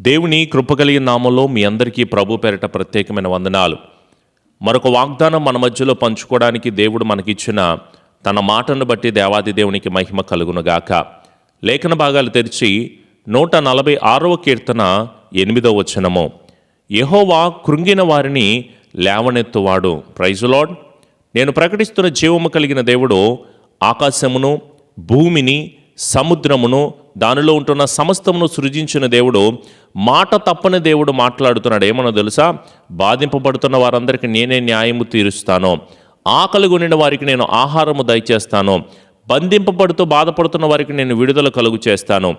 దేవుని కృపగలిగిన నామంలో మీ అందరికీ ప్రభు పేరిట ప్రత్యేకమైన వందనాలు. మరొక వాగ్దానం మన మధ్యలో పంచుకోవడానికి దేవుడు మనకిచ్చిన తన మాటను బట్టి దేవాది దేవునికి మహిమ కలుగునుగాక. లేఖన భాగాలు తెరిచి నూట నలభై ఆరవ కీర్తన ఎనిమిదవ వచనము. యెహోవా కృంగిన వారిని లేవనెత్తువాడు. ప్రైజులాడ్ నేను ప్రకటిస్తున్న జీవము కలిగిన దేవుడు ఆకాశమును భూమిని సముద్రమును దానిలో ఉంటున్న సమస్తమును సృజించిన దేవుడు మాట తప్పని దేవుడు మాట్లాడుతున్నాడు. ఏమన్నా తెలుసా? బాధింపబడుతున్న వారందరికీ నేనే న్యాయము తీరుస్తాను. ఆకలి కొనిన వారికి నేను ఆహారము దయచేస్తాను. బంధింపబడుతూ బాధపడుతున్న వారికి నేను విడుదల కలుగు చేస్తాను.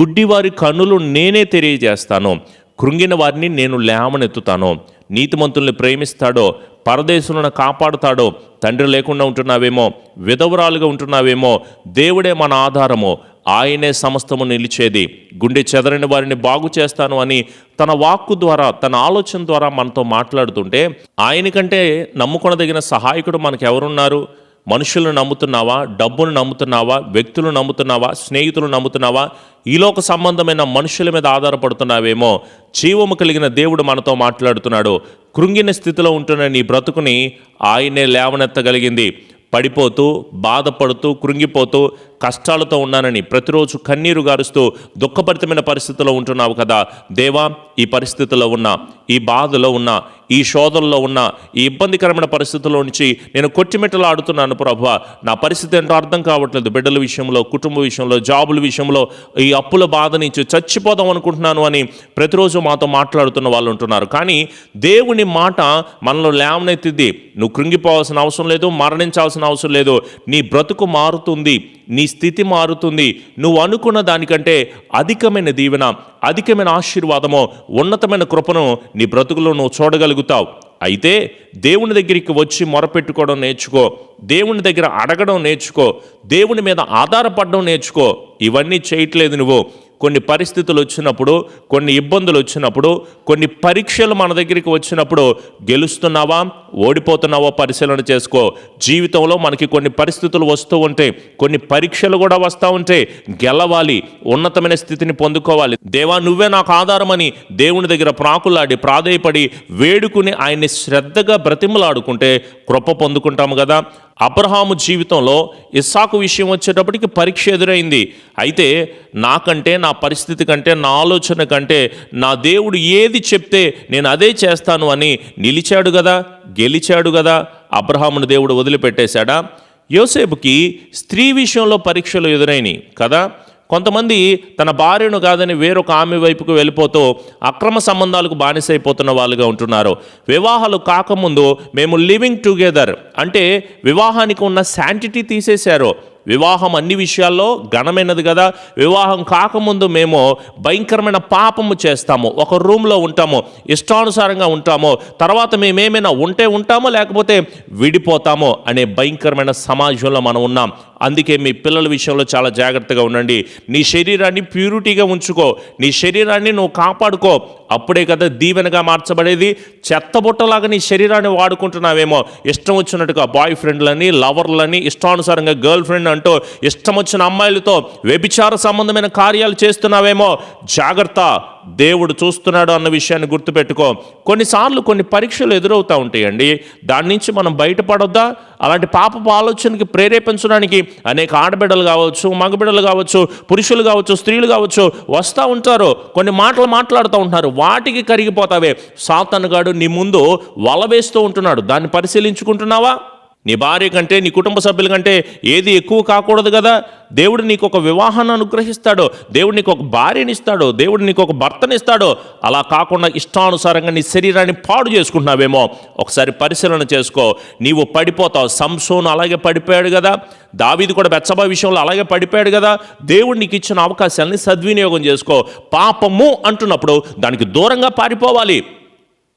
గుడ్డి వారి కన్నులు నేనే తెలియజేస్తాను. కృంగిన వారిని నేను లేమనెత్తుతాను నీతిమంతుల్ని ప్రేమిస్తాడో పరదేశులను కాపాడుతాడో తండ్రి లేకుండా ఉంటున్నావేమో విధవరాలుగా ఉంటున్నావేమో దేవుడే మన ఆధారము ఆయనే సమస్తము నిలిచేది. గుండె చెదరని వారిని బాగు చేస్తాను అని తన వాక్కు ద్వారా తన ఆలోచన ద్వారా మనతో మాట్లాడుతుంటే ఆయనకంటే నమ్ముకొనదగిన సహాయకుడు మనకు ఎవరున్నారు మనుషులను నమ్ముతున్నావా? డబ్బును నమ్ముతున్నావా? వ్యక్తులు నమ్ముతున్నావా? స్నేహితులు నమ్ముతున్నావా? ఈలోక సంబంధమైన మనుషుల మీద ఆధారపడుతున్నావేమో? జీవము కలిగిన దేవుడు మనతో మాట్లాడుతున్నాడు. కృంగిన స్థితిలో ఉంటున్న నీ బ్రతుకుని ఆయనే లేవనెత్తగలిగింది. పడిపోతూ బాధపడుతూ కృంగిపోతూ కష్టాలతో ఉన్నానని ప్రతిరోజు కన్నీరు గారుస్తూ దుఃఖభరితమైన పరిస్థితిలో ఉంటున్నావు కదా. దేవా ఈ పరిస్థితిలో ఉన్న ఈ బాధలో ఉన్న ఈ శోధనలో ఉన్న ఈ ఇబ్బందికరమైన పరిస్థితుల్లో నుంచి నేను కొట్టిమెట్టలు ఆడుతున్నాను ప్రభు. నా పరిస్థితి ఏంటో అర్థం కావట్లేదు. బిడ్డల విషయంలో కుటుంబ విషయంలో జాబుల విషయంలో ఈ అప్పుల బాధ నుంచి చచ్చిపోదాం అనుకుంటున్నాను అని ప్రతిరోజు మాతో మాట్లాడుతున్న వాళ్ళు ఉంటున్నారు. కానీ దేవుని మాట మనలో లేవనెత్తిద్ది నువ్వు కృంగిపోవాల్సిన అవసరం లేదు మరణించాల్సిన అవసరం లేదు. నీ బ్రతుకు మారుతుంది. నీ స్థితి మారుతుంది. నువ్వు అనుకున్న దానికంటే అధికమైన దీవెన అధికమైన ఆశీర్వాదము ఉన్నతమైన కృపను నీ బ్రతుకులో నువ్వు చూడగలుగుతావు. అయితే దేవుని దగ్గరికి వచ్చి మొరపెట్టుకోవడం నేర్చుకో. దేవుని దగ్గర అడగడం నేర్చుకో. దేవుని మీద ఆధారపడడం నేర్చుకో. ఇవన్నీ చేయట్లేదు నువ్వు. కొన్ని పరిస్థితులు వచ్చినప్పుడు కొన్ని ఇబ్బందులు వచ్చినప్పుడు కొన్ని పరీక్షలు మన దగ్గరికి వచ్చినప్పుడు గెలుస్తున్నావా ఓడిపోతున్నావా పరిశీలన చేసుకో. జీవితంలో మనకి కొన్ని పరిస్థితులు వస్తూ ఉంటాయి కొన్ని పరీక్షలు కూడా వస్తూ ఉంటాయి గెలవాలి ఉన్నతమైన స్థితిని పొందుకోవాలి. దేవా నువ్వే నాకు ఆధారమని దేవుని దగ్గర ప్రాకులాడి ప్రాధేయపడి వేడుకుని ఆయన్ని శ్రద్ధగా బ్రతిమలాడుకుంటే కృప పొందుకుంటాము కదా. అబ్రహాము జీవితంలో ఇస్సాకు విషయం వచ్చేటప్పటికి పరీక్ష ఎదురైంది. అయితే నాకంటే నా పరిస్థితి కంటే నా ఆలోచన కంటే నా దేవుడు ఏది చెప్తే నేను అదే చేస్తాను అని నిలిచాడు కదా గెలిచాడు కదా అబ్రహామును దేవుడు వదిలిపెట్టేశాడా? యోసేపుకి స్త్రీ విషయంలో పరీక్షలు ఎదురైనాయి కదా. కొంతమంది తన భార్యను కాదని వేరొక ఆమె వైపుకు వెళ్ళిపోతూ అక్రమ సంబంధాలకు బానిసైపోతున్న వాళ్ళుగా ఉంటున్నారు. వివాహాలు కాకముందు మేము లివింగ్ టుగెదర్ అంటే వివాహానికి ఉన్న శాంటిటీ తీసేశారు. వివాహం అన్ని విషయాల్లో ఘనమైనది కదా. వివాహం కాకముందు మేము భయంకరమైన పాపము చేస్తాము. ఒక రూమ్లో ఉంటాము. ఇష్టానుసారంగా ఉంటాము. తర్వాత మేమేమైనా ఉంటే ఉంటామో లేకపోతే విడిపోతామో అనే భయంకరమైన సమాజంలో మనం ఉన్నాం. అందుకే మీ పిల్లల విషయంలో చాలా జాగ్రత్తగా ఉండండి. నీ శరీరాన్ని ప్యూరిటీగా ఉంచుకో. నీ శరీరాన్ని నువ్వు కాపాడుకో. అప్పుడే కదా దీవెనగా మార్చబడేది. చెత్తబుట్టలాగా నీ శరీరాన్ని వాడుకుంటున్నావేమో. ఇష్టం వచ్చినట్టుగా బాయ్ ఫ్రెండ్లని లవర్లని ఇష్టానుసారంగా గర్ల్ ఫ్రెండ్ అంటూ ఇష్టం వచ్చిన అమ్మాయిలతో వ్యభిచార సంబంధమైన కార్యాలు చేస్తున్నావేమో జాగ్రత్త దేవుడు చూస్తున్నాడు అన్న విషయాన్ని గుర్తుపెట్టుకో. కొన్నిసార్లు కొన్ని పరీక్షలు ఎదురవుతూ ఉంటాయండి. దాని నుంచి మనం బయటపడొద్దా? అలాంటి పాపపు ఆలోచనకి ప్రేరేపించడానికి అనేక ఆడబిడ్డలు కావచ్చు మగబిడ్డలు కావచ్చు పురుషులు కావచ్చు స్త్రీలు కావచ్చు వస్తూ ఉంటారు. కొన్ని మాటలు మాట్లాడుతూ ఉంటున్నారు. వాటికి కరిగిపోతావే. సాతనుగాడు నీ ముందు వల వేస్తూ ఉంటున్నాడు. దాన్ని పరిశీలించుకుంటున్నావా? నీ భార్య కంటే నీ కుటుంబ సభ్యుల కంటే ఏది ఎక్కువ కాకూడదు కదా? దేవుడు నీకు ఒక వివాహాన్ని అనుగ్రహిస్తాడో దేవుడు నీకు ఒక భార్యనిస్తాడో దేవుడు నీకు ఒక భర్తనిస్తాడో అలా కాకుండా ఇష్టానుసారంగా నీ శరీరాన్ని పాడు చేసుకుంటున్నావేమో. ఒకసారి పరిశీలన చేసుకో. నీవు పడిపోతావు. సంసోను అలాగే పడిపోయాడు కదా. దావీది కూడా బెచ్చబా విషయంలో అలాగే పడిపోయాడు కదా. దేవుడు నీకు ఇచ్చిన అవకాశాలని సద్వినియోగం చేసుకో. పాపము అంటున్నప్పుడు దానికి దూరంగా పారిపోవాలి.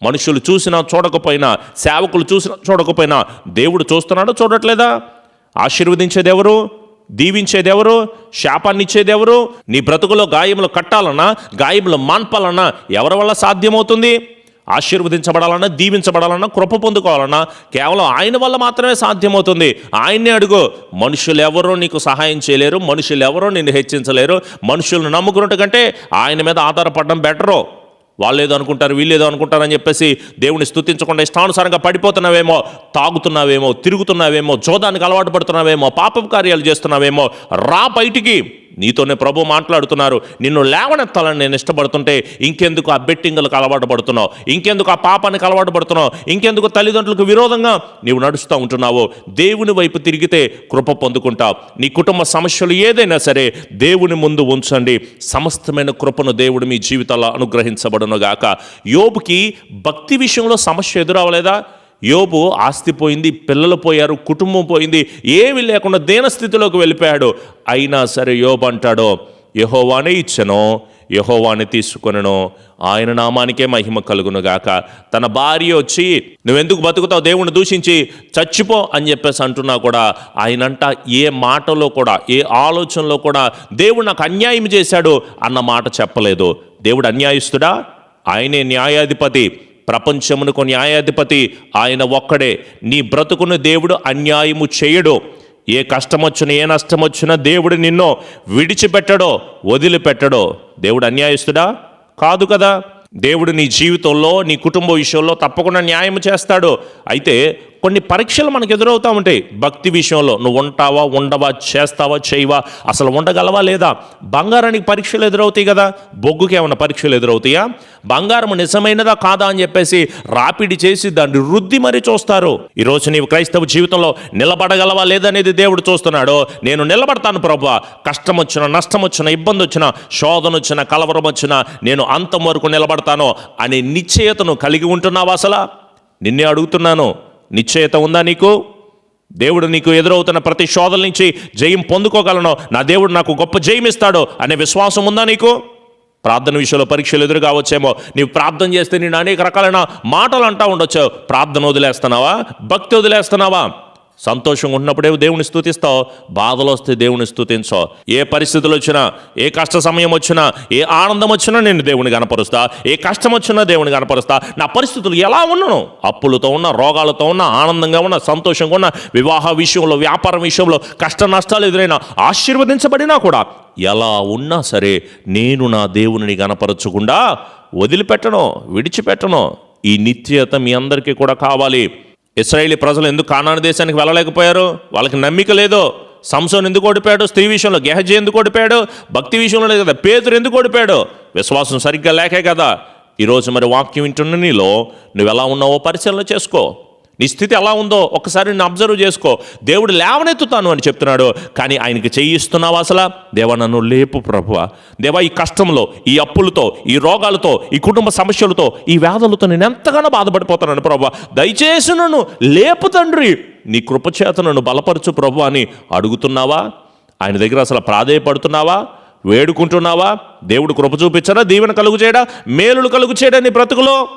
మనుషులు చూసినా చూడకపోయినా సేవకులు చూసినా చూడకపోయినా దేవుడు చూస్తున్నాడో చూడట్లేదా? ఆశీర్వదించేదెవరు? దీవించేదెవరు? శాపాన్ని ఇచ్చేదెవరు నీ బ్రతుకులో గాయములు కట్టాలన్నా గాయములు మాన్పాలన్నా ఎవరి వల్ల సాధ్యమవుతుంది? ఆశీర్వదించబడాలన్నా దీవించబడాలన్నా కృప పొందుకోవాలన్నా కేవలం ఆయన వల్ల మాత్రమే సాధ్యమవుతుంది. ఆయన్నే అడుగు. మనుషులు ఎవరో నీకు సహాయం చేయలేరు. మనుషులు ఎవరో నిన్ను హెచ్చించలేరు. మనుషులను నమ్ముకున్నట్టు కంటే ఆయన మీద ఆధారపడడం బెటరు. వాళ్ళు అనుకుంటారు వీళ్ళు అనుకుంటారని అనుకుంటారు అని చెప్పేసి దేవుని స్థుతించకుండా ఇష్టానుసారంగా పడిపోతున్నావేమో తాగుతున్నావేమో తిరుగుతున్నావేమో జోదానికి అలవాటు పడుతున్నావేమో పాపపు కార్యాలు చేస్తున్నావేమో రా బయటికి. నీతోనే ప్రభు మాట్లాడుతున్నారు. నిన్ను లేవనెత్తాలని నేను ఇష్టపడుతుంటే ఇంకెందుకు ఆ బెట్టింగులకు అలవాటు పడుతున్నావు? ఇంకెందుకు ఆ పాపానికి అలవాటు పడుతున్నావు? ఇంకెందుకు తల్లిదండ్రులకు విరోధంగా నీవు నడుస్తూ ఉంటున్నావు? దేవుని వైపు తిరిగితే కృప పొందుకుంటావు. నీ కుటుంబ సమస్యలు ఏదైనా సరే దేవుని ముందు ఉంచండి. సమస్తమైన కృపను దేవుడు మీ జీవితాల్లో అనుగ్రహించబడునుగాక. యోబుకి భక్తి విషయంలో సమస్య ఎదురవలేదా? యోబు ఆస్తి పోయింది పిల్లలు పోయారు కుటుంబం పోయింది ఏమీ లేకుండా దీనస్థితిలోకి వెళ్ళిపోయాడు. అయినా సరే యోబు అంటాడో యహోవానే ఇచ్చను యహోవాని తీసుకొనను ఆయన నామానికే మహిమ కలుగును గాక. తన భార్య వచ్చి నువ్వెందుకు బతుకుతావు? దేవుణ్ణి దూషించి చచ్చిపో అని చెప్పేసి అంటున్నా కూడా ఆయనంట ఏ మాటలో కూడా ఏ ఆలోచనలో కూడా దేవుడు నాకు అన్యాయం చేశాడు అన్న మాట చెప్పలేదు. దేవుడు అన్యాయస్తుడా? ఆయనే న్యాయాధిపతి. ప్రపంచమునకు న్యాయాధిపతి ఆయన ఒక్కడే. నీ బ్రతుకును దేవుడు అన్యాయము చేయడు. ఏ కష్టం వచ్చినా ఏ నష్టం వచ్చినా దేవుడు నిన్ను విడిచిపెట్టడో వదిలిపెట్టడో దేవుడు అన్యాయస్తుడా? కాదు కదా. దేవుడు నీ జీవితంలో నీ కుటుంబ విషయంలో తప్పకుండా న్యాయం చేస్తాడు. అయితే కొన్ని పరీక్షలు మనకు ఎదురవుతూ ఉంటాయి. భక్తి విషయంలో నువ్వు ఉంటావా ఉండవా చేస్తావా చేయవా అసలు ఉండగలవా లేదా? బంగారానికి పరీక్షలు ఎదురవుతాయి కదా. బొగ్గుకి ఏమైనా పరీక్షలు ఎదురవుతాయా? బంగారం నిజమైనదా కాదా అని చెప్పేసి రాపిడి చేసి దాన్ని రుద్ది మరీ చూస్తారు. ఈరోజు నీవు క్రైస్తవ జీవితంలో నిలబడగలవా లేదనేది దేవుడు చూస్తున్నాడు. నేను నిలబడతాను ప్రభు. కష్టం వచ్చిన నష్టం వచ్చిన ఇబ్బంది వచ్చిన శోధన వచ్చిన కలవరం వచ్చిన నేను అంతం వరకు నిలబడతాను అనే నిశ్చయతను కలిగి ఉంటున్నావా అసలా? నిన్నే అడుగుతున్నాను. నిశ్చయత ఉందా నీకు? దేవుడు నీకు ఎదురవుతున్న ప్రతి శోధల నుంచి జయం పొందుకోగలను నా దేవుడు నాకు గొప్ప జయం ఇస్తాడు అనే విశ్వాసం ఉందా నీకు? ప్రార్థన విషయంలో పరీక్షలు ఎదురు కావచ్చేమో. నీవు ప్రార్థన చేస్తే నేను అనేక రకాలైన మాటలు అంటా ఉండొచ్చు. ప్రార్థన వదిలేస్తున్నావా? భక్తి వదిలేస్తున్నావా? సంతోషంగా ఉన్నప్పుడే దేవుని స్థుతిస్తావు. బాధలు వస్తే దేవుని స్థుతించో. ఏ పరిస్థితులు వచ్చినా ఏ కష్ట సమయం వచ్చినా ఏ ఆనందం వచ్చినా నేను దేవుని కనపరుస్తా. ఏ కష్టం వచ్చినా దేవుని కనపరుస్తా. నా పరిస్థితులు ఎలా ఉన్నాను అప్పులతో ఉన్న రోగాలతో ఉన్న ఆనందంగా ఉన్న సంతోషంగా ఉన్న వివాహ విషయంలో వ్యాపారం విషయంలో కష్ట నష్టాలు ఎదురైనా ఆశీర్వదించబడినా కూడా ఎలా ఉన్నా సరే నేను నా దేవుని కనపరచకుండా వదిలిపెట్టను విడిచిపెట్టను. ఈ నిత్యత మీ అందరికీ కూడా కావాలి. ఇస్రాయేలీ ప్రజలు ఎందుకు కానాను దేశానికి వెళ్ళలేకపోయారు? వాళ్ళకి నమ్మిక లేదో? సంసోన్ ఎందుకు ఓడిపోయాడు? స్త్రీ విషయంలో గెహజీ ఎందుకు ఓడిపోయాడు? భక్తి విషయంలో లేదు కదా పేతురు ఎందుకు ఓడిపోయాడు? విశ్వాసం సరిగ్గా లేకే కదా. ఈరోజు మరి వాక్యం వింటున్న నీలో నువ్వు ఎలా ఉన్నావో పరిశీలన చేసుకో. నీ స్థితి ఎలా ఉందో ఒకసారి నేను అబ్జర్వ్ చేసుకో. దేవుడు లేవనెత్తుతాను అని చెప్తున్నాడు. కానీ ఆయనకి చేయిస్తున్నావా అసలు? దేవా నన్ను లేపు ప్రభువ. దేవా ఈ కష్టంలో ఈ అప్పులతో ఈ రోగాలతో ఈ కుటుంబ సమస్యలతో ఈ వ్యాధులతో నేను ఎంతగానో బాధపడిపోతున్నాను ప్రభు దయచేసి నన్ను లేపు తండ్రి. నీ కృపచేత నన్ను బలపరచు ప్రభు అని అడుగుతున్నావా? ఆయన దగ్గర అసలు ప్రాధేయపడుతున్నావా? వేడుకుంటున్నావా? దేవుడు కృప చూపించడా? దీవెన కలుగు చేయడా? మేలులు కలుగు చేయడా నీ బ్రతుకులో?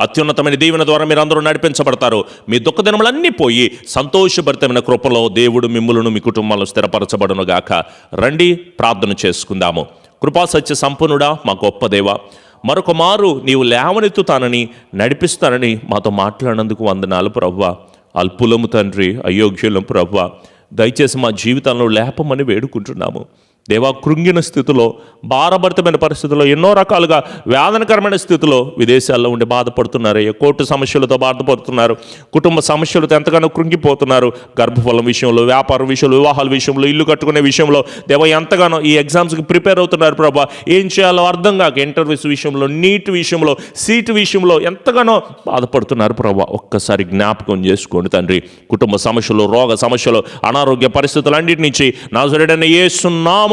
అత్యున్నతమైన దీవెన ద్వారా మీరు అందరూ నడిపించబడతారు. మీ దుఃఖదినములన్నీ పోయి సంతోషభరితమైన కృపలో దేవుడు మిమ్ములను మీ కుటుంబాలను స్థిరపరచబడునుగాక. రండి ప్రార్థన చేసుకుందాము. కృపా సత్య సంపన్నుడా మా గొప్ప దేవ మరొక మారు నీవు లేవనెత్తుతానని నడిపిస్తానని మాతో మాట్లాడినందుకు వందనాలు ప్రవ్వ. అల్పులము తండ్రి అయోగ్యులం ప్రవ్వ. దయచేసి మా జీవితంలో లేపమని వేడుకుంటున్నాము. దేవా కృంగిన స్థితిలో భారభరితమైన పరిస్థితుల్లో ఎన్నో రకాలుగా వేదనకరమైన స్థితిలో విదేశాల్లో ఉండి బాధపడుతున్నారు. కోర్టు సమస్యలతో బాధపడుతున్నారు. కుటుంబ సమస్యలతో ఎంతగానో కృంగిపోతున్నారు. గర్భఫలం విషయంలో వ్యాపారం విషయంలో వివాహాల విషయంలో ఇల్లు కట్టుకునే విషయంలో దేవ ఎంతగానో ఈ ఎగ్జామ్స్కి ప్రిపేర్ అవుతున్నారు ప్రభా. ఏం చేయాలో అర్థం కాక ఇంటర్వ్యూస్ విషయంలో నీట్ విషయంలో సీటు విషయంలో ఎంతగానో బాధపడుతున్నారు ప్రభా. ఒక్కసారి జ్ఞాపకం చేసుకోండి తండ్రి. కుటుంబ సమస్యలు రోగ సమస్యలు అనారోగ్య పరిస్థితులు అన్నిటి నుంచి నాజరుడైన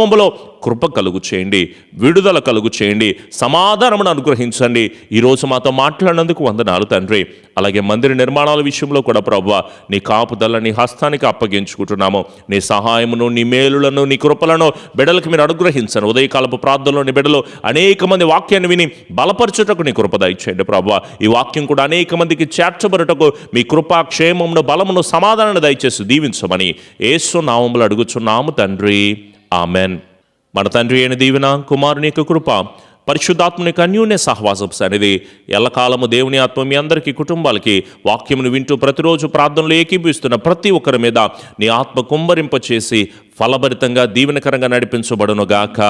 యేసునామములో కృప కలుగు చేయండి విడుదల కలుగు చేయండి సమాధానమును అనుగ్రహించండి. ఈరోజు మాతో మాట్లాడినందుకు వందనాలు తండ్రి. అలాగే మందిర నిర్మాణాల విషయంలో కూడా ప్రభు నీ కాపుదల నీ హస్తానికి అప్పగించుకుంటున్నాము. నీ సహాయమును నీ మేలులను నీ కృపలను బిడలకు మీరు అనుగ్రహించను. ఉదయకాలపు ప్రార్థనలో నీ బిడలు అనేక మంది వాక్యాన్ని విని బలపరచుటకు నీ కృప దయచేయండి ప్రభు. ఈ వాక్యం కూడా అనేక మందికి చేర్చబడుటకు మీ కృపా క్షేమమును బలమును సమాధానాన్ని దయచేసి దీవించమని ఏసు నామములు అడుగుచున్నాము తండ్రి. ఆమెన్. మన తండ్రి అయిన దీవెన కుమారుని యొక్క కృప పరిశుద్ధాత్మని కన్యూనే అన్యూన్య సహవాసం అనేది ఎల్లకాలము దేవుని ఆత్మ మీ అందరికీ కుటుంబాలకి వాక్యమును వింటూ ప్రతిరోజు ప్రార్థనలు ఏకీపిస్తున్న ప్రతి ఒక్కరి మీద నీ ఆత్మ కుంభరింప చేసి ఫలభరితంగా దీవెనకరంగా నడిపించబడునుగాక.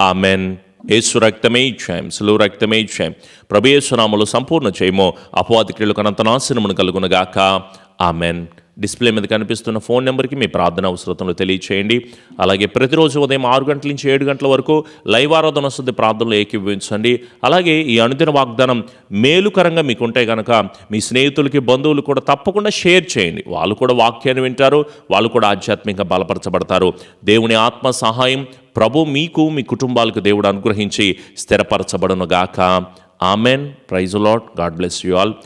ఆమెన్. యేసు రక్తమే ఇచ్చాం సులువు రక్తమే ఇచ్చాం. యేసునామలు సంపూర్ణ చేయము అపవాది క్రియలు కనంత నాశనమును కలుగునుగాక. ఆమెన్. డిస్ప్లే మీద కనిపిస్తున్న ఫోన్ నెంబర్కి మీ ప్రార్థన అవసరతలు తెలియచేయండి. అలాగే ప్రతిరోజు ఉదయం ఆరు గంటల నుంచి ఏడు గంటల వరకు లైవ్ ఆరాధన వస్తుంది ప్రార్థనలు ఏకీభవించండి. అలాగే ఈ అనుదిన వాగ్దానం మేలుకరంగా మీకు ఉంటే కనుక మీ స్నేహితులకి బంధువులు కూడా తప్పకుండా షేర్ చేయండి. వాళ్ళు కూడా వాక్యాన్ని వింటారు వాళ్ళు కూడా ఆధ్యాత్మికంగా బలపరచబడతారు. దేవుని ఆత్మ సహాయం ప్రభు మీకు మీ కుటుంబాలకు దేవుడు అనుగ్రహించి స్థిరపరచబడును గాక amen. Praise lord God bless you all.